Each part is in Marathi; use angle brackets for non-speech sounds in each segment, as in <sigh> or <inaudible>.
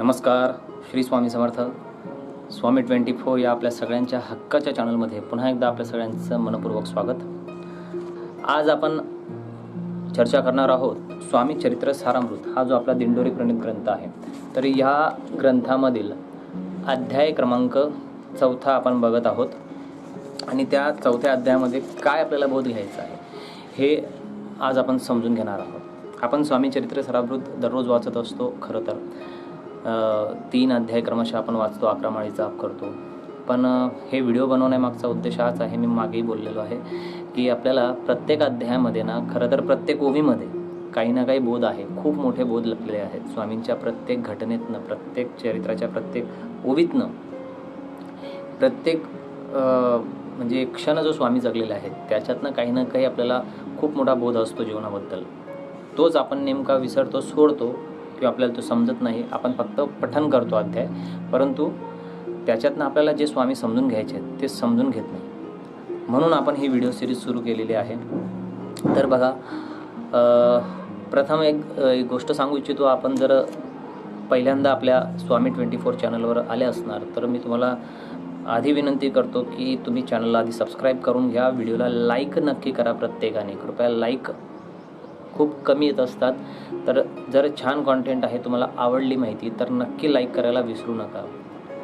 नमस्कार श्री स्वामी समर्थ. स्वामी ट्वेंटी फोर या आपल्या सगळ्यांच्या हक्काच्या चॅनलमध्ये पुन्हा एकदा आपल्या सगळ्यांचं मनपूर्वक स्वागत. आज आपण चर्चा करणार आहोत स्वामी चरित्र सारामृत हा जो आपला दिंडोरी प्रणित ग्रंथ आहे. तर या ग्रंथामधील अध्याय क्रमांक चौथा आपण बघत आहोत. आणि त्या चौथ्या अध्यायामध्ये काय आपल्याला बोध घ्यायचा आहे हे आज आपण समजून घेणार आहोत. आपण स्वामी चरित्र सरावृत दररोज वाचत असतो खरं तर. तीन अध्याय क्रमशः आपण वाचतो अकरा माळी जाप करतो. पण हे व्हिडिओ बनवण्यामागचा उद्देश हाच आहे मी मागेही बोललेलो आहे की आपल्याला प्रत्येक अध्यायामध्ये ना खरं तर प्रत्येक ओवीमध्ये काही ना काही बोध आहे. खूप मोठे बोध लपलेले आहेत. स्वामींच्या प्रत्येक घटनेतनं प्रत्येक चरित्राच्या प्रत्येक ओवीतनं प्रत्येक म्हणजे क्षण जो स्वामी जगलेला आहे त्याच्यातनं काही ना काही आपल्याला खूप मोठा बोध असतो जीवनाबद्दल. तोच आपण नेमका विसरतो सोडतो किंवा आपल्याला तो समजत नाही. आपण फक्त पठन करतो अध्याय. परंतु त्याच्यातनं आपल्याला जे स्वामी समजून घ्यायचे आहेत ते समजून घेत नाही. म्हणून आपण ही व्हिडिओ सिरीज सुरू केलेली आहे. तर बघा प्रथम एक एक गोष्ट सांगू इच्छितो. आपण जर पहिल्यांदा आपल्या स्वामी ट्वेंटी फोर चॅनलवर आले असणार तर मी तुम्हाला आधी विनंती करतो की तुम्ही चॅनलला आधी सबस्क्राईब करून घ्या. व्हिडिओला लाईक नक्की करा प्रत्येकाने. कृपया लाईक खूप कमी येत असतात. तर जर छान कॉन्टेंट आहे तुम्हाला आवडली माहिती तर नक्की लाईक करायला विसरू नका.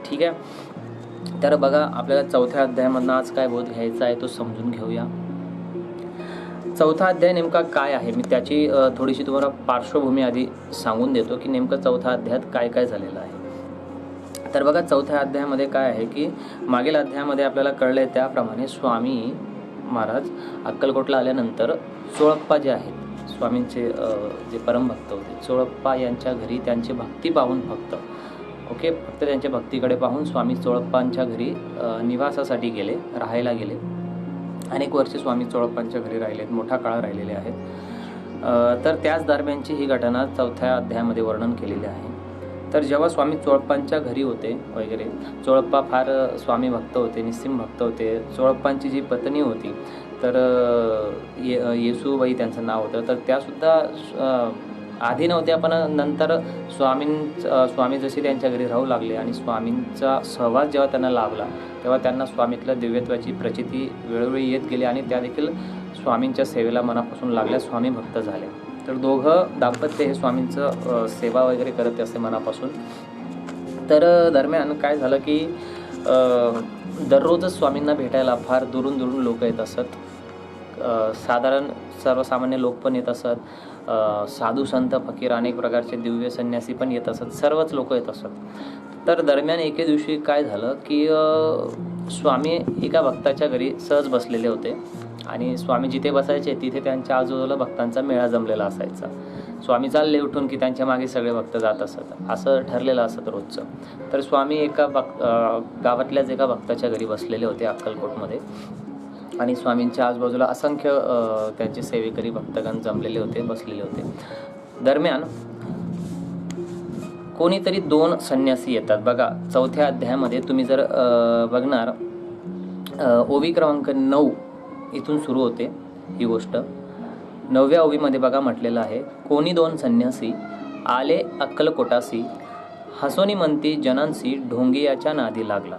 ठीक आहे? तर बघा आपल्याला चौथ्या अध्यायामधनं आज काय बोध घ्यायचा आहे तो समजून घेऊया. चौथा अध्याय नेमका काय आहे? मी त्याची थोडीशी तुम्हाला पार्श्वभूमी आधी सांगून देतो की नेमकं चौथा अध्यायात काय काय झालेलं आहे. तर बघा चौथ्या अध्यायामध्ये काय आहे की मागील अध्यायामध्ये आपल्याला कळलं आहे त्याप्रमाणे स्वामी महाराज अक्कलकोटला आल्यानंतर चोळप्पा जे आहेत स्वामींचे जे परमभक्त होते. चोळप्पा यांच्या घरी त्यांचे भक्ती पाहून फक्त. ओके? फक्त त्यांच्या भक्तीकडे पाहून स्वामी चोळप्पांच्या घरी निवासासाठी गेले राहायला गेले. अनेक वर्षे स्वामी चोळप्पांच्या घरी राहिले आहेत मोठा काळ राहिलेले आहेत. तर त्याच दरम्यानची ही घटना चौथ्या अध्यायामध्ये वर्णन केलेली आहे. तर जेव्हा स्वामी चोळप्पांच्या घरी होते वगैरे चोळप्पा फार स्वामी भक्त होते निस्सिम भक्त होते. चोळप्पांची जी पत्नी होती तर ये येसूबाई त्यांचं नाव होतं. तर त्यासुद्धा आधी नव्हत्या पण नंतर स्वामीं स्वामी जसे त्यांच्या घरी राहू लागले आणि स्वामींचा सहवास जेव्हा त्यांना लाभला तेव्हा त्यांना स्वामीतल्या दिव्यत्वाची प्रचिती वेळोवेळी येत गेली आणि त्या देखील स्वामींच्या सेवेला मनापासून लागल्या स्वामी भक्त झाले. तर दोघं दाम्पत्य हे स्वामींचं सेवा वगैरे करत असे मनापासून. तर दरम्यान काय झालं की दररोजच स्वामींना भेटायला फार दुरून दुरून लोक येत असत. साधारण सर्वसामान्य लोक पण येत असत. साधू संत फकीर अनेक प्रकारचे दिव्य संन्यासी पण येत असत. सर्वच लोक येत असत. तर दरम्यान एके दिवशी काय झालं की स्वामी एका भक्ताच्या घरी सहज बसलेले होते आणि स्वामी जिथे बसायचे तिथे त्यांच्या आजूबाजूला भक्तांचा मेळा जमलेला असायचा. स्वामी चालले उठून की त्यांच्या मागे सगळे भक्त जात असत. असं ठरलेलं असत रोजचं. तर स्वामी एका भक्त गावातल्याच एका भक्ताच्या घरी बसलेले होते अक्कलकोटमध्ये. आणि स्वामींच्या आजूबाजूला असंख्य त्यांचे सेवेकरी भक्तगण जमलेले होते बसलेले होते. दरम्यान कोणीतरी दोन संन्यासी येतात. बघा चौथ्या अध्यायामध्ये तुम्ही जर बघणार ओवी क्रमांक नऊ इथून सुरू होते ही गोष्ट. नवव्या ओवीमध्ये बघा म्हटलेलं आहे कोणी दोन संन्यासी आले अक्कलकोटासी हसोनी म्हणती जनांसी ढोंगियाच्या नादी लागला.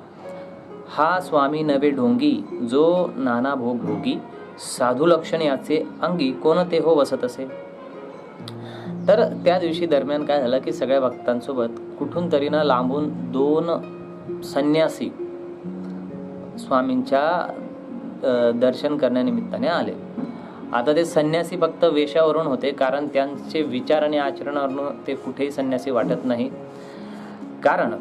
हा स्वामी नवे ढोंगी जो नाना भोग भोगी साधू लक्षण याचे अंगी कोणते हो वसत असे? तर त्या दिवशी दरम्यान काय झालं की सगळ्या भक्तांसोबत कुठून तरी ना लांबून दोन संन्यासी स्वामींच्या दर्शन करण्यानिमित्ताने आले. आता ते संन्यासी फक्त वेशावरून होते कारण त्यांचे विचार आणि आचरणावरून ते कुठेही संन्यासी वाटत नाही. कारण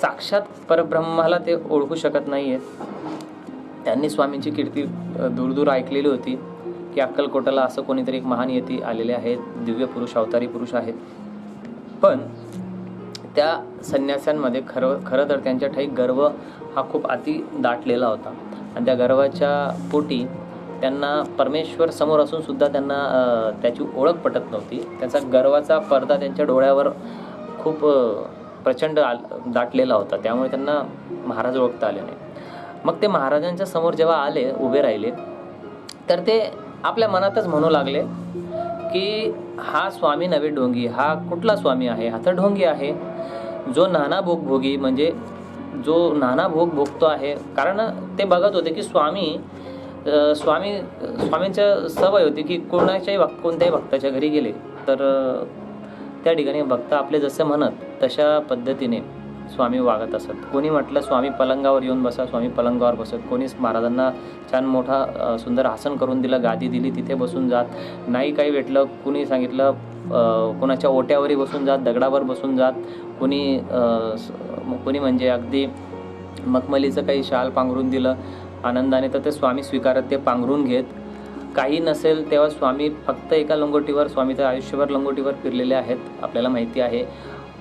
साक्षात परब्रह्माला ते ओळखू शकत नाही आहेत त्यांनी स्वामींची कीर्ती दूरदूर ऐकलेली होती की अक्कलकोटाला असं कोणीतरी एक महान यती आलेले आहेत दिव्य पुरुष अवतारी पुरुष आहेत. पण त्या संन्यास्यांमध्ये खरं खरं तर त्यांच्या ठाई गर्व हा खूप अति दाटलेला होता. आणि त्या गर्वाच्या पोटी त्यांना परमेश्वर समोर असून सुद्धा त्यांना त्याची ओळख पटत नव्हती. त्याचा गर्वाचा पडदा त्यांच्या डोळ्यावर खूप प्रचंड आल दाटलेला होता. त्यामुळे त्यांना महाराज ओळखता आले नाही. मग ते महाराजांच्या समोर जेव्हा आले उभे राहिले तर ते आपल्या मनातच म्हणू लागले की हा स्वामी नवे ढोंगी हा कुठला स्वामी आहे? हा तर ढोंगी आहे. जो नाना भोग भोगी म्हणजे जो नाना भोग भोगतो आहे. कारण ते बघत होते की स्वामी स्वामी स्वामींच्या सवय होती की कोणाच्याही भक्त कोणत्याही भक्ताच्या घरी गेले तर त्या ठिकाणी भक्त आपले जसे म्हणत तशा पद्धतीने स्वामी वागत असत. कोणी म्हटलं स्वामी पलंगावर येऊन बसा स्वामी पलंगावर बसत. कोणीच महाराजांना छान मोठा सुंदर आसन करून दिलं गादी दिली तिथे बसून जात. नाही काही भेटलं कुणी सांगितलं कोणाच्या ओट्यावरही बसून जात दगडावर बसून जात. कोणी कोणी म्हणजे अगदी मखमलीचं काही शाल पांघरून दिलं आनंदाने. तर ते स्वामी स्वीकारत ते पांघरून घेत. काही नसेल तेव्हा स्वामी फक्त एका लंगोटीवर स्वामी तर आयुष्यभर लंगोटीवर फिरलेले आहेत आपल्याला माहिती आहे.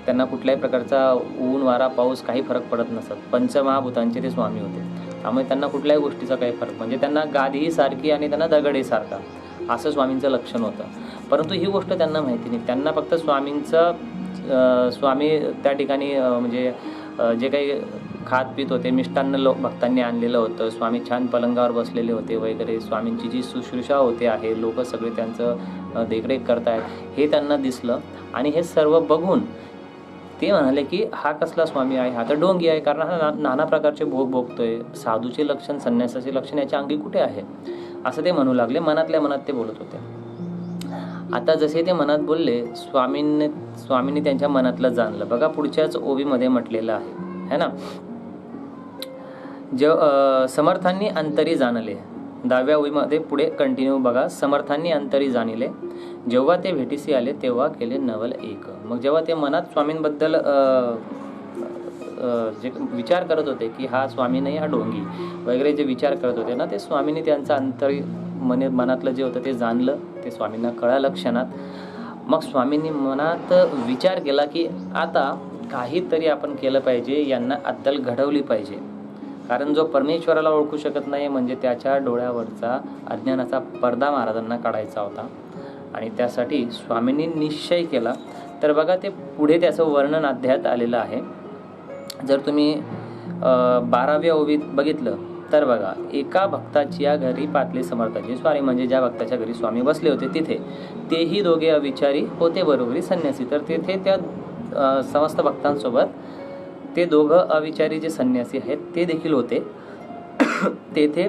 त्यांना कुठल्याही प्रकारचा ऊन वारा पाऊस काही फरक पडत नसत. पंचमहाभूतांचे ते स्वामी होते. त्यामुळे त्यांना कुठल्याही गोष्टीचा काही फरक म्हणजे त्यांना गादीही सारखी आणि त्यांना दगडही सारखा असं स्वामींचं लक्षण होतं. परंतु ही गोष्ट त्यांना माहिती नाही. त्यांना फक्त स्वामींचं स्वामी त्या ठिकाणी म्हणजे जे काही खात पित होते. मिष्टान्न लो भक्तांनी आणलेलं होतं. स्वामी छान पलंगावर बसलेले होते वगैरे. स्वामींची जी शुश्रूषा होते आहे लोक सगळे त्यांचं देखरेख करतायत. हे त्यांना दिसलं आणि हे सर्व बघून ते म्हणाले की हा कसला स्वामी आहे? हा तर डोंगी आहे. कारण हा ना- नाना प्रकारचे भोग भोगतोय. साधूचे लक्षण संन्यासाचे लक्षण याच्या अंगी कुठे आहे? असं ते म्हणू लागले. मनातल्या मनात ते बोलत होते. आता जसे ते मनात बोलले स्वामींनी स्वामींनी त्यांच्या मनातलं जाणलं. बघा पुढच्याच ओवीमध्ये म्हटलेलं आहे. है ना? जेव समर्थांनी अंतरी जाणले. दहाव्या ओळीमध्ये पुढे कंटिन्यू बघा. समर्थांनी अंतरी जाणले. जेव्हा ते भेटीसी आले तेव्हा केले नवल एक. मग जेव्हा ते मनात स्वामींबद्दल जे विचार करत होते की हा स्वामी नाही हा डोंगी वगैरे जे विचार करत होते ना ते स्वामींनी त्यांचं अंतरी मने मनातलं जे होतं ते जाणलं ते स्वामींना कळालं क्षणात. मग स्वामींनी मनात विचार केला की आता काहीतरी आपण केलं पाहिजे यांना अद्दल घडवली पाहिजे. कारण जो परमेश्वराला ओळखू शकत नाही म्हणजे त्याच्या डोळ्यावरचा अज्ञानाचा पडदा महाराजांना काढायचा होता. आणि त्यासाठी स्वामींनी निश्चय केला. तर बघा ते पुढे त्याचं वर्णन अध्यायात आलेलं आहे. जर तुम्ही बाराव्या ओवीत बघितलं तर बघा एका भक्ताची या घरी पाटले समर्थाची स्वारी म्हणजे ज्या भक्ताच्या घरी स्वामी बसले होते तिथे तेही दोघे अविचारी होते बरोबरी संन्यासी. तर तेथे त्या समस्त भक्तांसोबत ते दोघं अविचारी जे संन्यासी आहेत ते देखील होते. <coughs> तेथे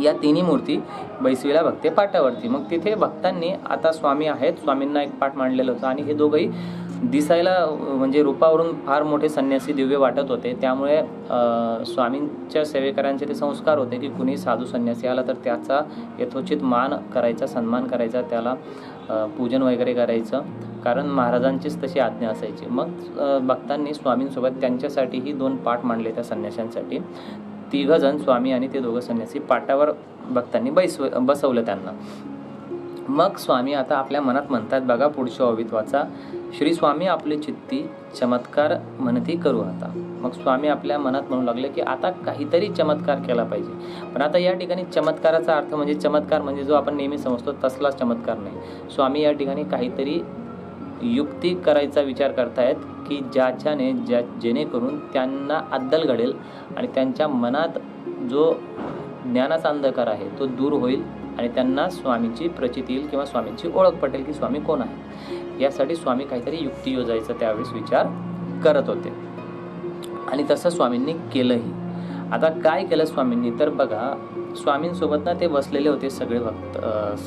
या तिन्ही मूर्ती बैसवीला बघते पाटावरती. मग तिथे भक्तांनी आता स्वामी आहेत स्वामींना एक पाठ मांडलेलं होतं आणि हे दोघंही दिसायला म्हणजे रूपावरून फार मोठे संन्यासी दिव्य वाटत होते. त्यामुळे स्वामींच्या सेवेकरांचे ते संस्कार होते की कुणी साधू संन्यासी आला तर त्याचा यथोचित मान करायचा सन्मान करायचा त्याला पूजन वगैरे करायचं. कारण महाराजांचीच तशी आज्ञा असायची. मग भक्तांनी स्वामींसोबत त्यांच्यासाठीही दोन पाठ मांडले त्या संन्याशांसाठी. तिघंजण स्वामी आणि ते दोघं संन्यासी पाटावर भक्तांनी बैसव बसवलं त्यांना. मग स्वामी आता आपल्या मनात म्हणतात बघा पुढच्या ओवीत वाचा. श्री स्वामी आपले चित्ती चमत्कार म्हणती करू आता. मग स्वामी आपल्या मनात म्हणू लागले की आता काहीतरी चमत्कार केला पाहिजे. पण आता या ठिकाणी चमत्काराचा अर्थ म्हणजे चमत्कार म्हणजे जो आपण नेहमी समजतो तसलाच चमत्कार नाही. स्वामी या ठिकाणी काहीतरी युक्ती करायचा विचार करतायत की ज्याच्याने ज्या जेणेकरून त्यांना अद्दल घडेल आणि त्यांच्या मनात जो ज्ञानाचा अंधकार आहे तो दूर होईल आणि त्यांना स्वामीची प्रचिती येईल किंवा स्वामींची ओळख पटेल की स्वामी कोण आहे. यासाठी स्वामी काहीतरी युक्ती योजायचा त्यावेळेस विचार करत होते. आणि तसं स्वामींनी केलंही. आता काय केलं स्वामींनी? तर बघा स्वामींसोबत ना ते बसलेले होते सगळे भक्त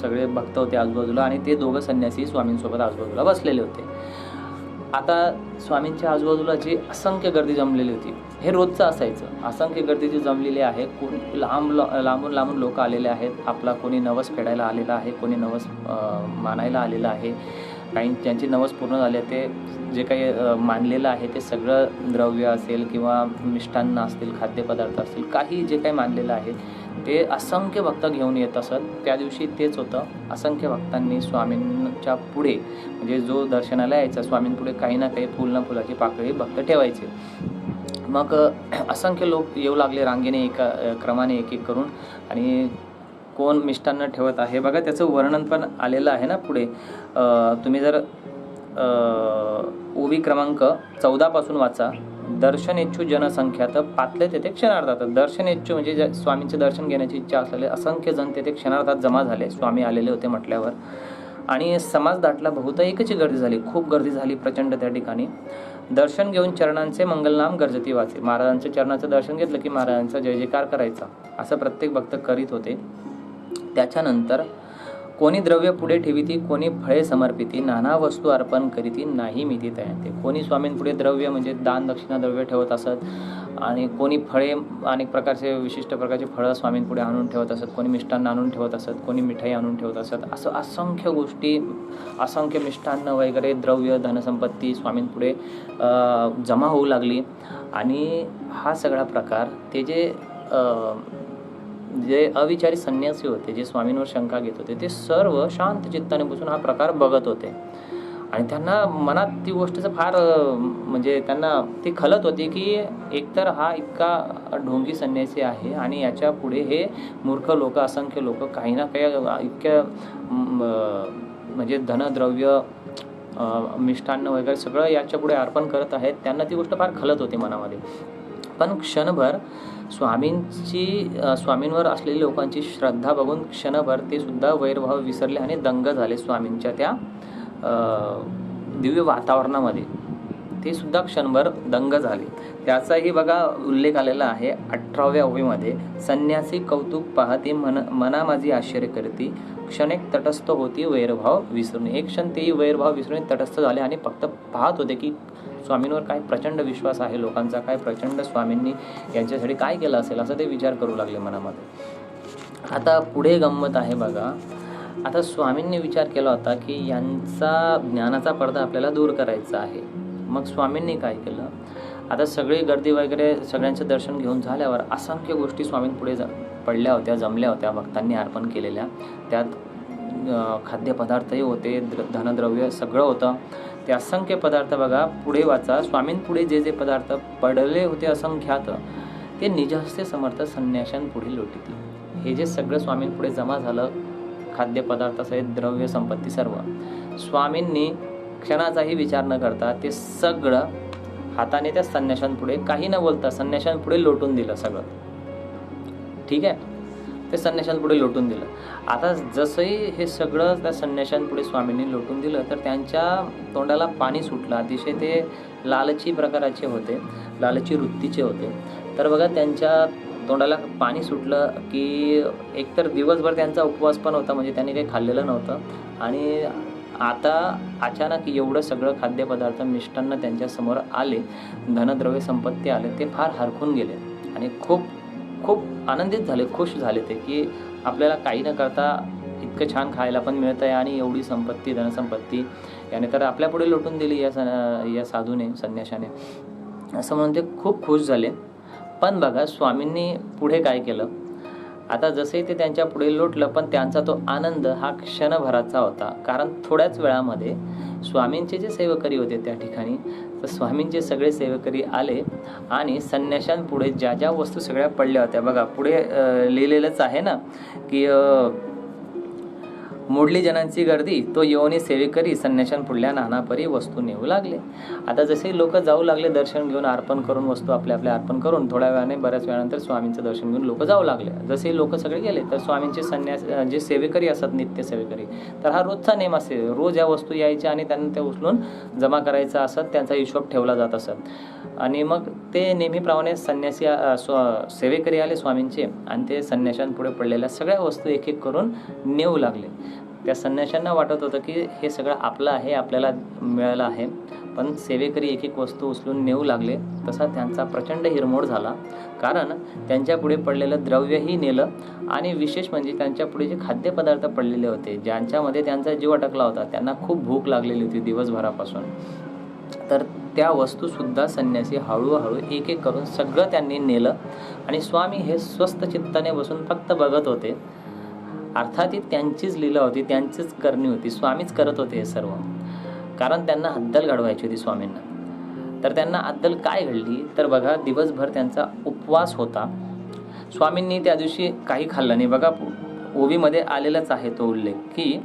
सगळे भक्त होते आजूबाजूला आणि ते दोघं संन्यासी स्वामींसोबत आजूबाजूला बसलेले होते. आता स्वामींच्या आजूबाजूला जी असंख्य गर्दी जमलेली होती हे रोजचं असायचं. असंख्य गर्दी जी जमलेली आहे कोण लांब लांबून लांबून लोक आलेले आहेत. आपला कोणी नवस फेडायला आलेला आहे कोणी नवस मानायला आलेला आहे. काही ज्यांची नवस पूर्ण झाले ते जे काही मानलेलं आहे ते सगळं द्रव्य असेल किंवा मिष्टान्न असतील खाद्यपदार्थ असतील काही जे काही मानलेलं आहे ते असंख्य भक्त घेऊन येत असत. त्या दिवशी तेच होतं. असंख्य भक्तांनी स्वामींच्या पुढे म्हणजे जो दर्शनाला यायचा स्वामींपुढे काही ना काही फुल ना फुलाची पाकळी भक्त ठेवायचे. मग असंख्य लोक येऊ लागले रांगेने एका क्रमाने एक एक करून आणि कोण मिष्टान्न ठेवत आहे? बघा त्याचं वर्णन पण आलेलं आहे ना पुढे. तुम्ही जर ओवी क्रमांक चौदापासून वाचा. दर्शनेच्छू जनसंख्या. तर पातले तेथे क्षणार्धात. दर्शनेच्छू म्हणजे ज्या स्वामींचे दर्शन घेण्याची इच्छा असलेले असंख्य जण तेथे क्षणार्धात जमा झाले. स्वामी आलेले होते म्हटल्यावर. आणि समाज दाटला बहुतायकची गर्दी झाली. खूप गर्दी झाली प्रचंड त्या ठिकाणी. दर्शन घेऊन चरणांचे मंगलनाम गर्जती वाचे. महाराजांचे चरणाचं दर्शन घेतलं की महाराजांचा जय जयकार करायचा. असं प्रत्येक भक्त करीत होते. त्याच्यानंतर कोणी द्रव्य पुढे ठेविती कोणी फळे समर्पिती नाना वस्तू अर्पण करीती नाही मिती तयाते कोणी स्वामींपुढे द्रव्य म्हणजे दान दक्षिणा द्रव्य ठेवत असत आणि कोणी फळे अनेक प्रकारचे विशिष्ट प्रकारचे फळं स्वामींपुढे आणून ठेवत असत कोणी मिष्टान्न आणून ठेवत असत कोणी मिठाई आणून ठेवत असत असं असंख्य गोष्टी असंख्य मिष्टान्न वगैरे द्रव्य धनसंपत्ती स्वामींपुढे जमा होऊ लागली. आणि हा सगळा प्रकार ते जे जे अविचारी संन्यासी होते जे स्वामींवर शंका घेत होते ते सर्व शांत चित्ताने बसून हा प्रकार बघत होते. आणि त्यांना मनात ती गोष्टीचं फार म्हणजे त्यांना ती खलत होती की एकतर हा इतका ढोंगी संन्यासी आहे आणि याच्यापुढे हे मूर्ख लोक असंख्य लोक काही ना काही इतक्या म्हणजे धनद्रव्य मिष्टान्न वगैरे सगळं याच्यापुढे अर्पण करत आहेत त्यांना ती गोष्ट फार खलत होती मनामध्ये. पण क्षणभर स्वामींची स्वामींवर असलेली लोकांची श्रद्धा बघून क्षणभर ते सुद्धा वैरभाव विसरले आणि दंग झाले स्वामींच्या त्या दिव्य वातावरणामध्ये. ते सुद्धा क्षणभर दंग झाले. त्याचाही बघा उल्लेख आलेला आहे अठराव्या ओवीमध्ये. संन्यासी कौतुक पाहते मन मना माझी आश्चर्य करते. क्षणिक तटस्थ होती वैरभाव विसरून. एक क्षण तेही वैरभाव विसरून तटस्थ झाले आणि फक्त पाहत होते की स्वामींवर काय प्रचंड विश्वास आहे लोकांचा काय प्रचंड स्वामींनी यांच्यासाठी काय केलं असेल असं ते विचार करू लागले मनामध्ये. आता पुढे गंमत आहे बघा. आता स्वामींनी विचार केला होता की यांचा ज्ञानाचा पडदा आपल्याला दूर करायचा आहे. मग स्वामींनी काय केलं? आता सगळी गर्दी वगैरे सगळ्यांचं दर्शन घेऊन झाल्यावर असंख्य गोष्टी स्वामींपुढे ज पडल्या होत्या जमल्या होत्या. भक्तांनी अर्पण केलेल्या. त्यात खाद्यपदार्थही होते द्र धनद्रव्य सगळं होतं. ते असंख्य पदार्थ बघा पुढे वाचा. स्वामींपुढे जे जे पदार्थ पडले होते असंख्यात ते निजहस्ते समर्थ संन्याशांपुढे लोटीतील. हे जे सगळं स्वामींपुढे जमा झालं खाद्यपदार्थासहित द्रव्य संपत्ती सर्व स्वामींनी क्षणाचाही विचार न करता ते सगळं हाताने त्या संन्याशांपुढे काही न बोलता संन्याशांपुढे लोटून दिलं सगळं. ठीक आहे? ते संन्याशांपुढे लोटून दिलं. आता जसंही हे सगळं त्या संन्याशांपुढे स्वामींनी लोटून दिलं तर त्यांच्या तोंडाला पाणी सुटलं. अतिशय ते लालची प्रकाराचे होते लालची वृत्तीचे होते. तर बघा त्यांच्या तोंडाला पाणी सुटलं की एकतर दिवसभर त्यांचा उपवास पण होता म्हणजे त्यांनी काही खाल्लेलं नव्हतं. आणि आता अचानक एवढं सगळं खाद्यपदार्थ मिष्टान्न त्यांच्यासमोर आले धनद्रव्य संपत्ती आले ते फार हरखून गेले. आणि खूप खूप आनंदित झाले खुश झाले ते की आपल्याला काही न करता इतकं छान खायला पण मिळतं आहे आणि एवढी संपत्ती धनसंपत्ती याने तर आपल्यापुढे लोटून दिली या स या साधूने संन्याशाने. असं म्हणून ते खूप खुश झाले. पण बघा स्वामींनी पुढे काय केलं? आता जसे ते त्यांच्या पुढे लोटलं पण त्यांचा तो आनंद हा क्षणभराचा होता. कारण थोड्याच वेळामध्ये स्वामींचे जे सेवकरी होते त्या ठिकाणी तर स्वामींचे सगळे सेवकरी आले आणि संन्याशांपुढे ज्या ज्या वस्तू सगळ्या पडल्या होत्या. बघा पुढे लिहिलेलंच आहे ना की मोडली जनांची गर्दी तो येऊनी सेवेकरी संन्याशांपुढल्या नानापरी वस्तू नेऊ लागले. आता जसे लोक जाऊ लागले दर्शन घेऊन अर्पण करून वस्तू आपल्या आपल्या अर्पण करून थोड्या वेळाने बऱ्याच वेळानंतर स्वामींचं दर्शन घेऊन लोक जाऊ लागले. जसे लोक सगळे गेले तर स्वामींचे संन्यास जे सेवेकरी असतात नित्य सेवेकरी तर हा रोजचा नेम असे रोज या वस्तू यायच्या आणि त्यांना त्या उचलून जमा करायचा असत त्यांचा हिशोब ठेवला जात असत. आणि मग ते नेहमीप्रमाणे संन्यासी स्व सेवेकरी आले स्वामींचे आणि ते संन्याशांपुढे पडलेल्या सगळ्या वस्तू एक एक करून नेऊ लागले. त्या संन्याशांना वाटत होतं की हे सगळं आपलं आहे आपल्याला मिळालं आहे. पण सेवेकरी एक एक वस्तू उचलून नेऊ लागले. तसा त्यांचा प्रचंड हिरमोड झाला. कारण त्यांच्या पुढे पडलेलं द्रव्यही नेलं आणि विशेष म्हणजे त्यांच्या पुढे जे खाद्यपदार्थ पडलेले होते ज्यांच्यामध्ये त्यांचा जीव अटकला होता त्यांना खूप भूक लागलेली होती दिवसभरापासून. तर त्या वस्तूसुद्धा संन्यासी हळूहळू एक एक करून सगळं त्यांनी नेलं आणि स्वामी हे स्वस्त चित्ताने बसून फक्त बघत होते. अर्थात ही त्यांचीच लीला होती त्यांचीच करणी होती. स्वामीच करत होते हे सर्व. कारण त्यांना अद्दल घडवायची होती स्वामींना. तर त्यांना अद्दल काय घडली? तर बघा दिवसभर त्यांचा उपवास होता. स्वामींनी त्या दिवशी काही खाल्लं नाही. बघा ओवीमध्ये आलेलाच आहे तो उल्लेख की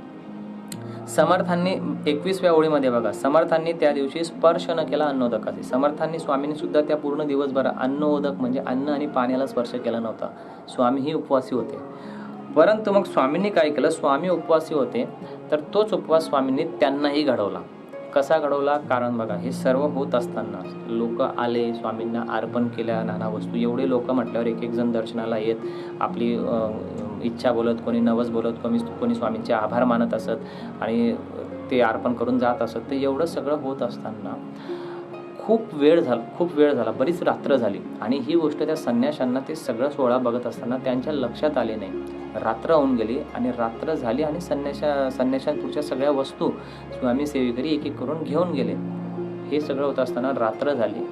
समर्थांनी एकवीसव्या ओळीमध्ये बघा समर्थांनी त्या दिवशी स्पर्श न केला अन्नोदकाचे. समर्थांनी स्वामींनी सुद्धा त्या पूर्ण दिवसभर अन्नोदक म्हणजे अन्न आणि पाण्याला स्पर्श केला नव्हता. स्वामीही उपवासी होते. परंतु मग स्वामींनी काय केलं? स्वामी उपवासी होते तर तोच उपवास स्वामींनी त्यांनाही घडवला. कसा घडवला? कारण बघा हे सर्व होत असताना लोक आले स्वामींना अर्पण केल्या नाना वस्तू. एवढे लोक म्हटल्यावर एक एक जण दर्शनाला येत आपली इच्छा बोलत कोणी नवस बोलत कोणी कोणी स्वामींचे आभार मानत असत आणि ते अर्पण करून जात असत. ते एवढं सगळं होत असताना खूप वेळ झाला खूप वेळ झाला बरीच रात्र झाली. आणि ही गोष्ट त्या संन्याशांना ते सगळं सोहळा बघत असताना त्यांच्या लक्षात आले नाही. रात्र होऊन गेली आणि रात्र झाली आणि संन्याशा संन्याशांपुढच्या सगळ्या वस्तू स्वामी सेवेकरी एक एक करून घेऊन गेले. हे सगळं होत असताना रात्र झाली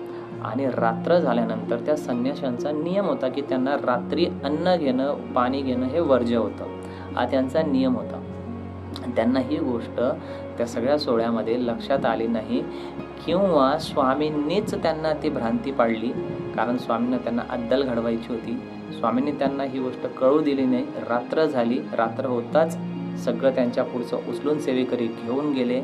आणि रात्र झाल्यानंतर त्या संन्याशांचा नियम होता की त्यांना रात्री अन्न घेणं पाणी घेणं हे वर्ज्य होतं. हा त्यांचा नियम होता. त्यांना ही गोष्ट त्या सगळ्या सोहळ्यामध्ये लक्षात आली नाही किंवा स्वामींनीच त्यांना ती भ्रांती पाडली. कारण स्वामींना त्यांना अद्दल घडवायची होती. स्वामींनी त्यांना ही गोष्ट कळू दिली नाही. रात्र झाली. रात्र होताच सगळं त्यांच्या पुढचं उचलून सेवेकरी घेऊन गेले.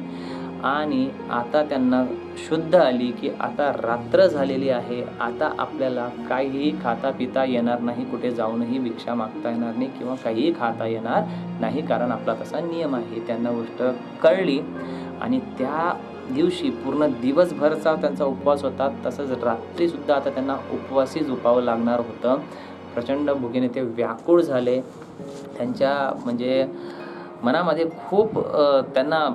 आणि आता त्यांना शुद्ध आली की आता रात्र झालेली आहे. आता आपल्याला काहीही खाता पिता येणार नाही. कुठे जाऊनही भिक्षा मागता येणार नाही किंवा काहीही खाता येणार नाही. कारण आपला तसा नियम आहे. त्यांना गोष्ट कळली. आणि त्या दिवशी पूर्ण दिवसभरचा त्यांचा उपवास होता. तसंच रात्रीसुद्धा आता त्यांना उपवासी झोपावं लागणार होतं. प्रचंड भुगेने ते व्याकुळ झाले. त्यांच्या म्हणजे मनामध्ये खूप त्यांना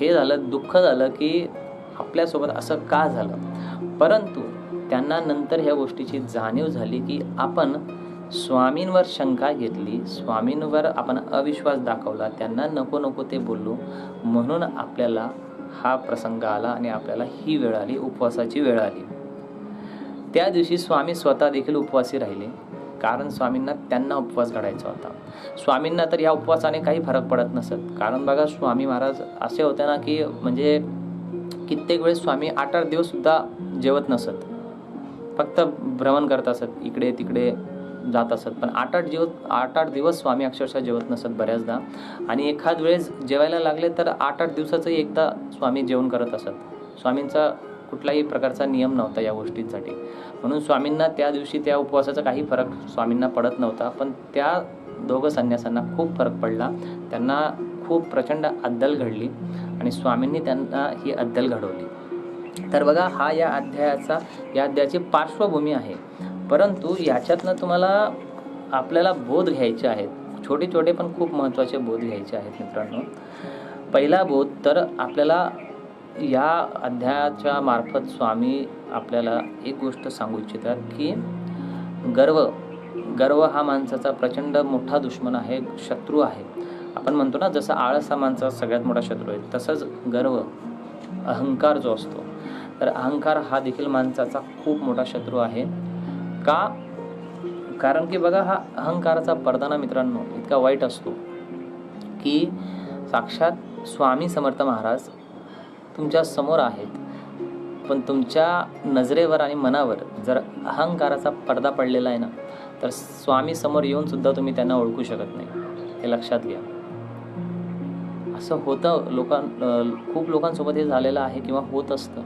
हे झालं दुःख झालं की आपल्यासोबत असं का झालं? परंतु त्यांना नंतर ह्या गोष्टीची जाणीव झाली की आपण स्वामींवर शंका घेतली स्वामींवर आपण अविश्वास दाखवला त्यांना नको नको ते बोललो. म्हणून आपल्याला हा प्रसंग आला आणि आपल्याला ही वेळ आली उपवासाची वेळ आली. त्या दिवशी स्वामी स्वतः देखील उपवासी राहिले. कारण स्वामींना त्यांना उपवास घडायचा होता. स्वामींना तर या उपवासाने काही फरक पडत नसत. कारण बघा स्वामी महाराज असे होते ना की म्हणजे कित्येक वेळेस स्वामी आठ आठ दिवससुद्धा जेवत नसत. फक्त भ्रमण करत असत इकडे तिकडे जात असत. पण आठ आठ जीव आठ आठ दिवस स्वामी अक्षरशः जेवत नसत बऱ्याचदा. आणि एखाद वेळेस जेवायला लागले तर आठ आठ दिवसाचंही एकदा स्वामी जेवण करत असत. स्वामींचा कुठलाही प्रकारचा नियम नव्हता या गोष्टींसाठी. म्हणून स्वामींना त्या दिवशी त्या उपवासाचा काही फरक स्वामींना पडत नव्हता पण त्या दोघं संन्यासांना खूप फरक पडला. त्यांना खूप प्रचंड अद्दल घडली आणि स्वामींनी त्यांना ही अद्दल घडवली. तर बघा हा या अध्यायाचा या अध्यायाची पार्श्वभूमी आहे. परंतु याच्यातनं तुम्हाला आपल्याला बोध घ्यायचे आहेत. छोटे छोटे पण खूप महत्त्वाचे बोध घ्यायचे आहेत मित्रांनो. पहिला बोध तर आपल्याला या अध्यायाच्या मार्फत स्वामी आपल्याला एक गोष्ट सांगू इच्छितात की गर्व गर्व हा माणसाचा प्रचंड मोठा दुश्मन आहे शत्रू आहे. आपण म्हणतो ना जसं आळस हा माणसाचा सगळ्यात मोठा शत्रू आहे तसंच गर्व अहंकार जो असतो. तर अहंकार हा देखील माणसाचा खूप मोठा शत्रू आहे. का? कारण की बघा हा अहंकाराचा पडदाना मित्रांनो इतका वाईट असतो की साक्षात स्वामी समर्थ महाराज तुमच्यासमोर आहेत. पण तुमच्या नजरेवर आणि मनावर जर अहंकाराचा पडदा पडलेला आहे ना तर स्वामी समोर येऊन सुद्धा तुम्ही त्यांना ओळखू शकत नाही. हे लक्षात घ्या. असं होतं लोकां खूप लोकांसोबत हे झालेलं आहे किंवा होत असतं.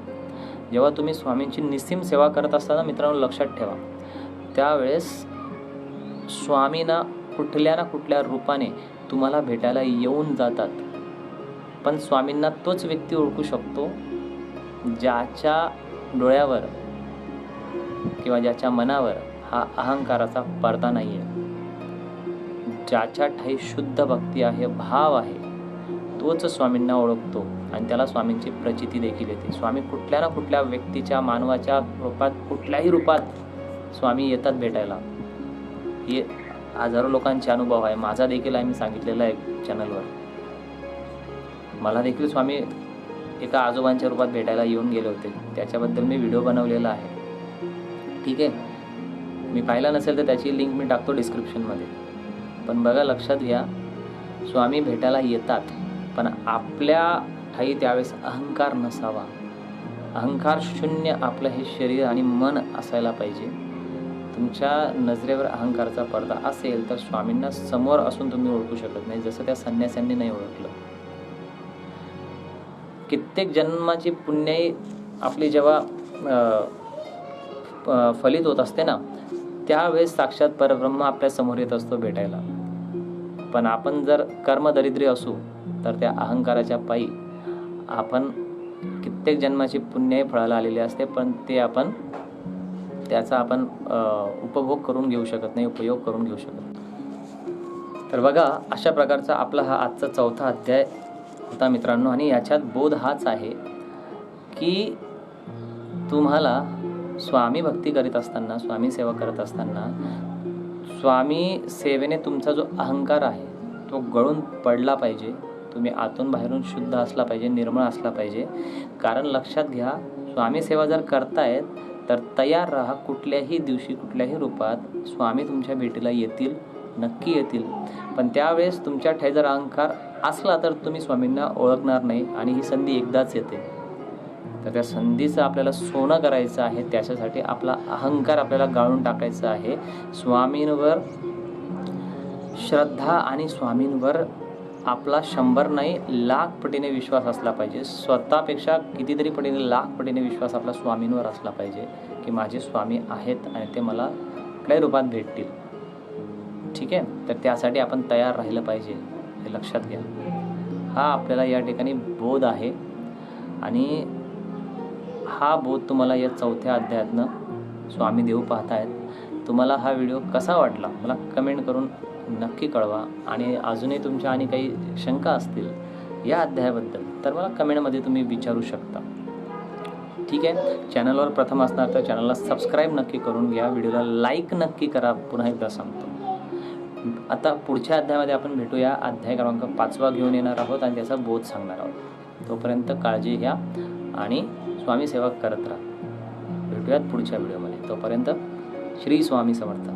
जेव्हा तुम्ही स्वामींची निस्सीम सेवा करत असताना मित्रांनो लक्षात ठेवा. त्यावेळेस स्वामींना कुठल्या ना कुठल्या रूपाने तुम्हाला भेटायला येऊन जातात. पण स्वामींना तोच व्यक्ती ओळखू शकतो ज्याच्या डोळ्यावर किंवा ज्याच्या मनावर हा अहंकाराचा पडदा नाही आहे ज्याच्या ठाई शुद्ध भक्ती आहे भाव आहे तोच स्वामींना ओळखतो आणि त्याला स्वामींची प्रचिती देखील येते. स्वामी कुठल्या ना कुठल्या व्यक्तीच्या मानवाच्या रूपात कुठल्याही रूपात स्वामी येतात भेटायला. हे हजारो लोकांचे अनुभव आहे. माझा देखील आहे मी सांगितलेला आहे चॅनलवर मला देखील स्वामी एका आजोबांच्या रूपात भेटायला येऊन गेले होते. त्याच्याबद्दल मी व्हिडिओ बनवलेला आहे. ठीक आहे? मी पाहिला नसेल तर त्याची लिंक मी टाकतो डिस्क्रिप्शनमध्ये पण बघा लक्षात घ्या. स्वामी भेटायला येतात पण आपल्या ठाई त्यावेळेस अहंकार नसावा. अहंकार शून्य आपलं हे शरीर आणि मन असायला पाहिजे. तुमच्या नजरेवर अहंकाराचा पडदा असेल तर स्वामींना समोर असून तुम्ही ओळखू शकत नाही जसं त्या संन्यासांनी नाही ओळखलं. कित्येक जन्माची पुण्याई आपली जेव्हा फलित होत असते ना त्यावेळेस साक्षात परब्रह्म आपल्यासमोर येत असतो भेटायला पण आपण जर कर्मदरिद्री असू तर त्या अहंकाराच्या पायी आपण कित्येक जन्माची पुण्याई फळाला आलेली असते पण ते आपण त्याचा आपण उपभोग करून घेऊ शकत नाही उपयोग करून घेऊ शकत नाही. तर बघा अशा प्रकारचा आपला हा आजचा चौथा अध्याय होता मित्रांनो आणि याच्यात बोध हाच आहे की तुम्हाला स्वामी भक्ती करीत असताना स्वामी सेवा करत असताना स्वामी सेवेने तुमचा जो अहंकार आहे तो गळून पडला पाहिजे. तुम्ही आतून बाहेरून शुद्ध असला पाहिजे निर्मळ असला पाहिजे. कारण लक्षात घ्या स्वामी सेवा जर करतायत तर तयार राहा कुठल्याही दिवशी कुठल्याही रूपात. स्वामी तुमच्या भेटीला येतील नक्की येतील. पण त्यावेळेस तुमच्या ठे जर अहंकार असला तर तुम्ही स्वामींना ओळखणार नाही आणि ही संधी एकदाच येते. तर त्या संधीचं आपल्याला सोनं करायचं आहे त्याच्यासाठी आपला अहंकार आपल्याला गाळून टाकायचा आहे. स्वामींवर श्रद्धा आणि स्वामींवर आपला शंभर नाही लाख पटीने विश्वास असला पाहिजे. स्वतःपेक्षा कितीतरी पटीने लाख पटीने विश्वास आपला स्वामींवर असला पाहिजे की माझे स्वामी आहेत आणि ते मला कुठल्याही रूपात भेटतील. ठीक आहे? तर त्यासाठी आपण तयार राहिलं पाहिजे. हे लक्षात घ्या. हा आपल्याला या ठिकाणी बोध आहे. आणि हा बोध तुम्हाला या चौथ्या अध्यायातनं स्वामी देऊ पाहतायत. तुम्हाला हा व्हिडिओ कसा वाटला? मला कमेंट करून नक्की कळवा. आणि अजूनही तुमच्या आणि काही शंका असतील या अध्यायाबद्दल तर मला कमेंटमध्ये तुम्ही विचारू शकता. ठीक आहे? चॅनलवर प्रथम असणार तर चॅनलला सबस्क्राईब नक्की करून घ्या. व्हिडिओला लाईक नक्की करा. पुन्हा एकदा सांगतो. आता पुढच्या अध्यायामध्ये आपण भेटूया. अध्याय क्रमांक पाचवा घेऊन येणार आहोत आणि त्याचा बोध सांगणार आहोत. तोपर्यंत काळजी घ्या आणि स्वामी सेवा करत राहा. भेटूयात पुढच्या व्हिडिओमध्ये. तोपर्यंत श्री स्वामी समर्थ.